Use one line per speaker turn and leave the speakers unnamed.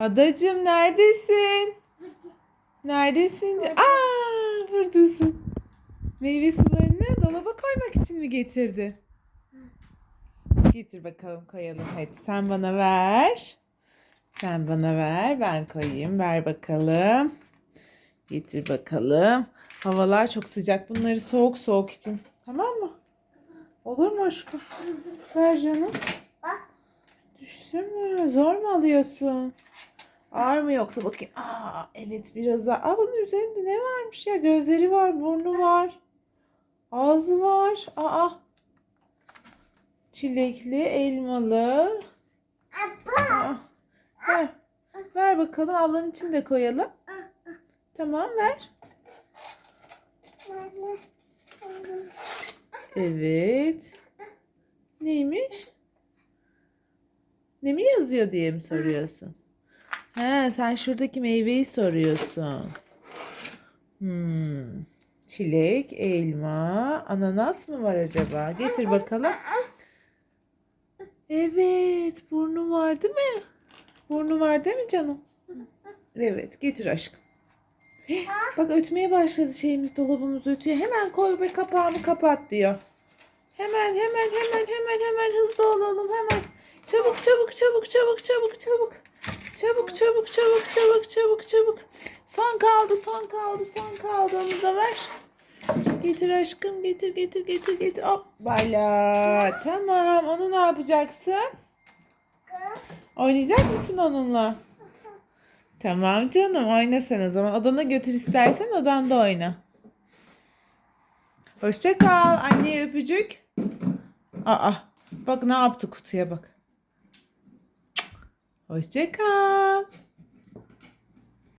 Adacığım neredesin? Neredesin? Aa, buradasın. Meyve sularını dolaba koymak için mi getirdi? Getir bakalım koyalım. Hadi sen bana ver. Sen bana ver. Ben koyayım. Ver bakalım. Getir bakalım. Havalar çok sıcak. Bunları soğuk soğuk için. Tamam mı? Olur mu aşkım? Ver canım. Düşsün mü? Zor mu alıyorsun? Ağır mı yoksa bakayım. Aa evet biraz ağır. Aa bunun üzerinde ne varmış ya? Gözleri var, burnu var. Ağzı var. Aa. Çilekli, elmalı. Aa, ver. Ver bakalım. Ablanın için de koyalım. Tamam ver. Evet. Neymiş? Ne mi yazıyor diye mi soruyorsun? He, sen şuradaki meyveyi soruyorsun. Hmm. Çilek, elma, ananas mı var acaba? Getir bakalım. Evet, burnu var değil mi? Burnu var değil mi canım? Evet, getir aşkım. Bak ötmeye başladı şeyimiz, dolabımız ötüyor. Hemen koy ve kapağını kapat diyor. Hemen, hemen, hemen, hemen, hemen hızlı olalım hemen. Çabuk, çabuk, çabuk, çabuk, çabuk, çabuk. Çabuk, çabuk, çabuk, çabuk, çabuk, çabuk. Son kaldı, son kaldı, son kaldı. Onu da ver. Getir aşkım, getir, getir, getir, getir. Hop, bala. Tamam, onu ne yapacaksın? Oynayacak mısın onunla? Tamam canım, oyna sen o zaman. Odana götür istersen odanda oyna. Hoşça kal. Anneye öpücük. Aa, bak ne yaptı kutuya bak. Hoşça kal.